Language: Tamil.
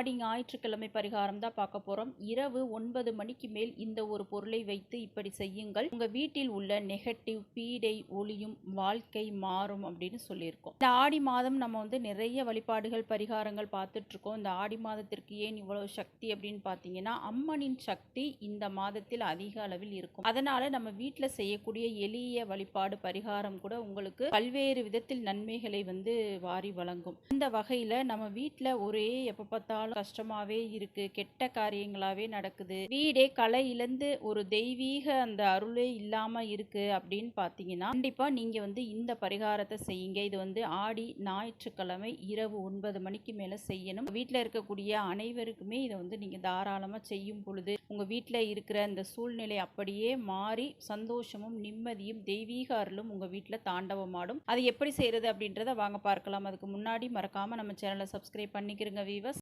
ஆடி ஞாயிற்றுக்கிழமை பரிகாரம் தான் பார்க்க போகிறோம் இரவு ஒன்பது மணிக்கு மேல் இந்த ஒரு பொருளை வைத்து இப்படி செய்யுங்கள். உங்கள் வீட்டில் உள்ள நெகட்டிவ் பீடை ஒளியும் வாழ்க்கை மாறும் அப்படின்னு சொல்லியிருக்கோம். இந்த ஆடி மாதம் நம்ம வந்து நிறைய வழிபாடுகள் பரிகாரங்கள் பார்த்துட்ருக்கோம் இந்த ஆடி மாதத்திற்கு ஏன் இவ்வளோ சக்தி அப்படின்னு பார்த்தீங்கன்னா அம்மனின் சக்தி இந்த மாதத்தில் அதிக அளவில் இருக்கும். அதனால் நம்ம வீட்டில் செய்யக்கூடிய எளிய வழிபாடு பரிகாரம் கூட உங்களுக்கு பல்வேறு விதத்தில் நன்மைகளை வந்து வாரி வழங்கும். இந்த வகையில் நம்ம வீட்டில் ஒரே எப்போ பார்த்தாலும் கஷ்டமாவே இருக்கு கெட்ட காரியங்களாவே நடக்குது. வீடே கலை இழந்து ஒரு தெய்வீக அந்த அருளே இல்லாம இருக்கு அப்படின்னு பார்த்தீங்கன்னா கண்டிப்பா நீங்க வந்து இந்த பரிகாரத்தை செய்யுங்க. இது வந்து ஆடி ஞாயிற்றுக்கிழமை இரவு ஒன்பது மணிக்கு மேல செய்யணும். வீட்டில் இருக்கக்கூடிய அனைவருக்குமே இதை வந்து நீங்க தாராளமா செய்யும் பொழுது உங்க வீட்டில் இருக்கிற இந்த சூழ்நிலை அப்படியே மாறி சந்தோஷமும் நிம்மதியும் தெய்வீக அருளும் உங்க வீட்டில் தாண்டவமாடும். அது எப்படி செய்யறது அப்படின்றத வாங்க பார்க்கலாம். அதுக்கு முன்னாடி மறக்காம நம்ம சேனலை சப்ஸ்கிரைப் பண்ணிக்கிறோங்க வீவர்ஸ்